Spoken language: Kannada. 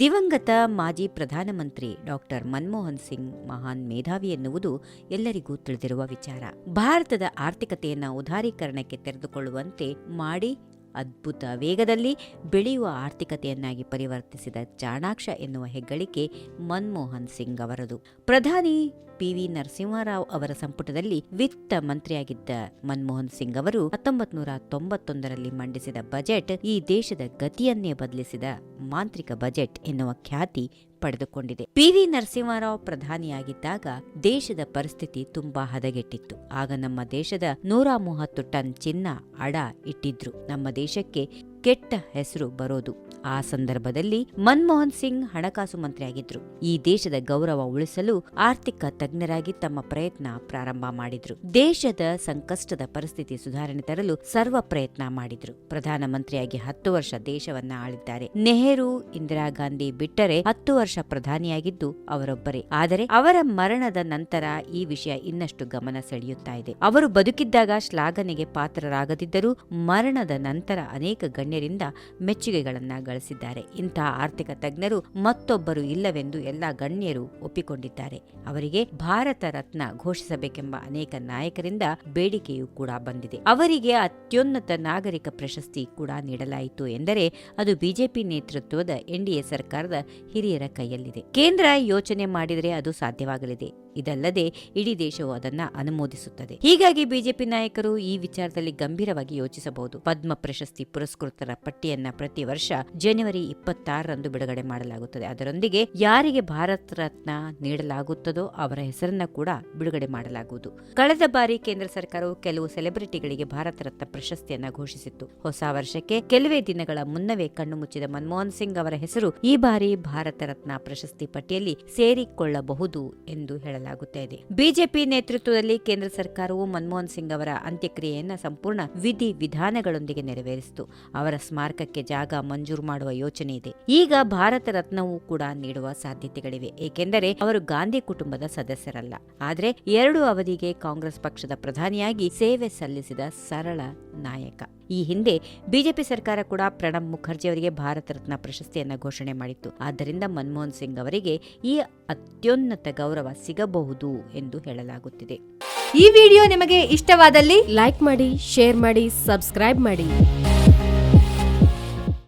ದಿವಂಗತ ಮಾಜಿ ಪ್ರಧಾನಮಂತ್ರಿ ಡಾಕ್ಟರ್ ಮನಮೋಹನ್ ಸಿಂಗ್ ಮಹಾನ್ ಮೇಧಾವಿ ಎನ್ನುವುದು ಎಲ್ಲರಿಗೂ ತಿಳಿದಿರುವ ವಿಚಾರ. ಭಾರತದ ಆರ್ಥಿಕತೆಯನ್ನು ಉದಾರೀಕರಣಕ್ಕೆ ತೆರೆದುಕೊಳ್ಳುವಂತೆ ಮಾಡಿ ಅದ್ಭುತ ವೇಗದಲ್ಲಿ ಬೆಳೆಯುವ ಆರ್ಥಿಕತೆಯನ್ನಾಗಿ ಪರಿವರ್ತಿಸಿದ ಚಾಣಾಕ್ಷ ಎನ್ನುವ ಹೆಗ್ಗಳಿಕೆ ಮನಮೋಹನ್ ಸಿಂಗ್ ಅವರದು. ಪ್ರಧಾನಿ ಪಿವಿ ನರಸಿಂಹರಾವ್ ಅವರ ಸಂಪುಟದಲ್ಲಿ ವಿತ್ತ ಮಂತ್ರಿಯಾಗಿದ್ದ ಮನಮೋಹನ್ ಸಿಂಗ್ ಅವರು ಹತ್ತೊಂಬತ್ತು ನೂರ ತೊಂಬತ್ತೊಂದರಲ್ಲಿ ಮಂಡಿಸಿದ ಬಜೆಟ್ ಈ ದೇಶದ ಗತಿಯನ್ನೇ ಬದಲಿಸಿದ. ಮಾಂತ್ರಿಕ ಬಜೆಟ್ ಎನ್ನುವ ಖ್ಯಾತಿ ಪಡೆದುಕೊಂಡಿದೆ. ಪಿವಿ ನರಸಿಂಹರಾವ್ ಪ್ರಧಾನಿಯಾಗಿದ್ದಾಗ ದೇಶದ ಪರಿಸ್ಥಿತಿ ತುಂಬಾ ಹದಗೆಟ್ಟಿತ್ತು. ಆಗ ನಮ್ಮ ದೇಶದ ನೂರ ಮೂವತ್ತು ಟನ್ ಚಿನ್ನ ಅಡ ಇಟ್ಟಿದ್ರು. ನಮ್ಮ ದೇಶಕ್ಕೆ ಕೆಟ್ಟ ಹೆಸರು ಬರೋದು. ಆ ಸಂದರ್ಭದಲ್ಲಿ ಮನಮೋಹನ್ ಸಿಂಗ್ ಹಣಕಾಸು ಮಂತ್ರಿಯಾಗಿದ್ರು. ಈ ದೇಶದ ಗೌರವ ಉಳಿಸಲು ಆರ್ಥಿಕ ತಜ್ಞರಾಗಿ ತಮ್ಮ ಪ್ರಯತ್ನ ಪ್ರಾರಂಭ ಮಾಡಿದ್ರು. ದೇಶದ ಸಂಕಷ್ಟದ ಪರಿಸ್ಥಿತಿ ಸುಧಾರಣೆ ತರಲು ಸರ್ವ ಪ್ರಯತ್ನ ಮಾಡಿದ್ರು. ಪ್ರಧಾನಮಂತ್ರಿಯಾಗಿ ಹತ್ತು ವರ್ಷ ದೇಶವನ್ನ ಆಳಿದ್ದಾರೆ. ನೆಹರು, ಇಂದಿರಾ ಗಾಂಧಿ ಬಿಟ್ಟರೆ ಹತ್ತು ವರ್ಷ ಪ್ರಧಾನಿಯಾಗಿದ್ದು ಅವರೊಬ್ಬರೇ. ಆದರೆ ಅವರ ಮರಣದ ನಂತರ ಈ ವಿಷಯ ಇನ್ನಷ್ಟು ಗಮನ ಸೆಳೆಯುತ್ತಾ ಇದೆ. ಅವರು ಬದುಕಿದ್ದಾಗ ಶ್ಲಾಘನೆಗೆ ಪಾತ್ರರಾಗದಿದ್ದರೂ ಮರಣದ ನಂತರ ಅನೇಕ ಗಣ್ಯರಿಂದ ಮೆಚ್ಚುಗೆಗಳನ್ನು ಗಳಿಸಿದ್ದಾರೆ. ಇಂತಹ ಆರ್ಥಿಕ ತಜ್ಞರು ಮತ್ತೊಬ್ಬರು ಇಲ್ಲವೆಂದು ಎಲ್ಲ ಗಣ್ಯರು ಒಪ್ಪಿಕೊಂಡಿದ್ದಾರೆ. ಅವರಿಗೆ ಭಾರತ ರತ್ನ ಘೋಷಿಸಬೇಕೆಂಬ ಅನೇಕ ನಾಯಕರಿಂದ ಬೇಡಿಕೆಯೂ ಕೂಡ ಬಂದಿದೆ. ಅವರಿಗೆ ಅತ್ಯುನ್ನತ ನಾಗರಿಕ ಪ್ರಶಸ್ತಿ ಕೂಡ ನೀಡಲಾಯಿತು ಎಂದರೆ ಅದು ಬಿಜೆಪಿ ನೇತೃತ್ವದ ಎನ್ಡಿಎ ಸರ್ಕಾರದ ಹಿರಿಯರ ಕೈಯಲ್ಲಿದೆ. ಕೇಂದ್ರ ಯೋಚನೆ ಮಾಡಿದರೆ ಅದು ಸಾಧ್ಯವಾಗಲಿದೆ. ಇದಲ್ಲದೆ ಇಡೀ ದೇಶವು ಅದನ್ನ ಅನುಮೋದಿಸುತ್ತದೆ. ಹೀಗಾಗಿ ಬಿಜೆಪಿ ನಾಯಕರು ಈ ವಿಚಾರದಲ್ಲಿ ಗಂಭೀರವಾಗಿ ಯೋಚಿಸಬಹುದು. ಪದ್ಮ ಪ್ರಶಸ್ತಿ ಪುರಸ್ಕೃತರ ಪಟ್ಟಿಯನ್ನ ಪ್ರತಿ ವರ್ಷ ಜನವರಿ ಇಪ್ಪತ್ತಾರರಂದು ಬಿಡುಗಡೆ ಮಾಡಲಾಗುತ್ತದೆ. ಅದರೊಂದಿಗೆ ಯಾರಿಗೆ ಭಾರತ ರತ್ನ ನೀಡಲಾಗುತ್ತದೋ ಅವರ ಹೆಸರನ್ನ ಕೂಡ ಬಿಡುಗಡೆ ಮಾಡಲಾಗುವುದು. ಕಳೆದ ಬಾರಿ ಕೇಂದ್ರ ಸರ್ಕಾರವು ಕೆಲವು ಸೆಲೆಬ್ರಿಟಿಗಳಿಗೆ ಭಾರತ ರತ್ನ ಪ್ರಶಸ್ತಿಯನ್ನ ಘೋಷಿಸಿತ್ತು. ಹೊಸ ವರ್ಷಕ್ಕೆ ಕೆಲವೇ ದಿನಗಳ ಮುನ್ನವೇ ಕಣ್ಣು ಮುಚ್ಚಿದ ಮನಮೋಹನ್ ಸಿಂಗ್ ಅವರ ಹೆಸರು ಈ ಬಾರಿ ಭಾರತ ರತ್ನ ಪ್ರಶಸ್ತಿ ಪಟ್ಟಿಯಲ್ಲಿ ಸೇರಿಕೊಳ್ಳಬಹುದು ಎಂದು ಹೇಳಲಾಗುತ್ತಾ ಇದೆ. ಬಿಜೆಪಿ ನೇತೃತ್ವದಲ್ಲಿ ಕೇಂದ್ರ ಸರ್ಕಾರವು ಮನಮೋಹನ್ ಸಿಂಗ್ ಅವರ ಅಂತ್ಯಕ್ರಿಯೆಯನ್ನ ಸಂಪೂರ್ಣ ವಿಧಿ ವಿಧಾನಗಳೊಂದಿಗೆ ನೆರವೇರಿಸಿತು. ಅವರ ಸ್ಮಾರಕಕ್ಕೆ ಜಾಗ ಮಂಜೂರು ಮಾಡುವ ಯೋಚನೆ ಇದೆ. ಈಗ ಭಾರತ ರತ್ನವೂ ಕೂಡ ನೀಡುವ ಸಾಧ್ಯತೆಗಳಿವೆ. ಏಕೆಂದರೆ ಅವರು ಗಾಂಧಿ ಕುಟುಂಬದ ಸದಸ್ಯರಲ್ಲ. ಆದರೆ ಎರಡು ಅವಧಿಗೆ ಕಾಂಗ್ರೆಸ್ ಪಕ್ಷದ ಪ್ರಧಾನಿಯಾಗಿ ಸೇವೆ ಸಲ್ಲಿಸಿದ ಸರಳ ನಾಯಕ. ಈ ಹಿಂದೆ ಬಿಜೆಪಿ ಸರ್ಕಾರ ಕೂಡ ಪ್ರಣಬ್ ಮುಖರ್ಜಿ ಅವರಿಗೆ ಭಾರತ ರತ್ನ ಪ್ರಶಸ್ತಿಯನ್ನು ಘೋಷಣೆ ಮಾಡಿತ್ತು. ಆದ್ದರಿಂದ ಮನಮೋಹನ್ ಸಿಂಗ್ ಅವರಿಗೆ ಈ ಅತ್ಯುನ್ನತ ಗೌರವ ಸಿಗಬಹುದು ಎಂದು ಹೇಳಲಾಗುತ್ತಿದೆ. ಈ ವಿಡಿಯೋ ನಿಮಗೆ ಇಷ್ಟವಾದಲ್ಲಿ ಲೈಕ್ ಮಾಡಿ ಶೇರ್ ಮಾಡಿ ಸಬ್ಸ್ಕ್ರೈಬ್ ಮಾಡಿ.